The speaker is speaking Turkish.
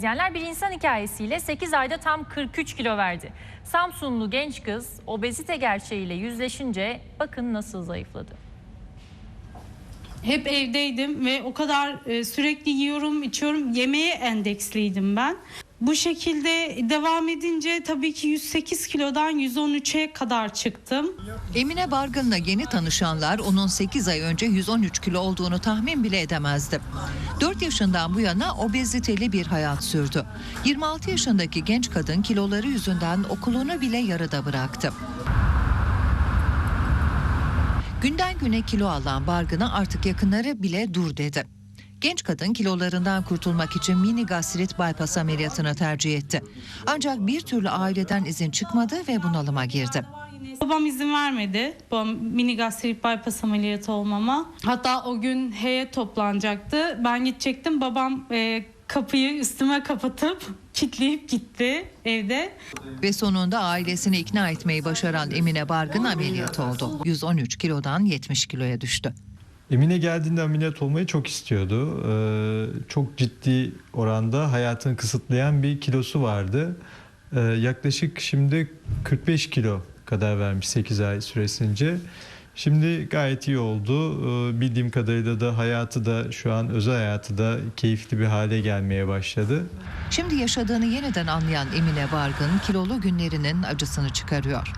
İzleyenler bir insan hikayesiyle 8 ayda tam 43 kilo verdi. Samsunlu genç kız obezite gerçeğiyle yüzleşince bakın nasıl zayıfladı. Hep evdeydim ve o kadar e, sürekli yiyorum, içiyorum. Yemeğe endeksliydim ben. Bu şekilde devam edince tabii ki 108 kilodan 113'e kadar çıktım. Emine Bargın'la yeni tanışanlar onun 8 ay önce 113 kilo olduğunu tahmin bile edemezdi. 4 yaşından bu yana obeziteli bir hayat sürdü. 26 yaşındaki genç kadın kiloları yüzünden okulunu bile yarıda bıraktı. Günden güne kilo alan Bargın'a artık yakınları bile dur dedi. Genç kadın kilolarından kurtulmak için mini gastrit bypass ameliyatını tercih etti. Ancak bir türlü aileden izin çıkmadı ve bunalıma girdi. Babam izin vermedi bu mini gastrit bypass ameliyatı olmama. Hatta o gün heyet toplanacaktı. Ben gidecektim. Babam e, kapıyı üstüme kapatıp kilitleyip gitti evde. Ve sonunda ailesini ikna etmeyi başaran Emine Bargın ameliyat oldu. 113 kilodan 70 kiloya düştü. Emine geldiğinde ameliyat olmayı çok istiyordu. Ee, çok ciddi oranda hayatını kısıtlayan bir kilosu vardı. Ee, yaklaşık şimdi 45 kilo kadar vermiş 8 ay süresince. Şimdi gayet iyi oldu. Ee, bildiğim kadarıyla da hayatı da şu an özel hayatı da keyifli bir hale gelmeye başladı. Şimdi yaşadığını yeniden anlayan Emine Bargın kilolu günlerinin acısını çıkarıyor.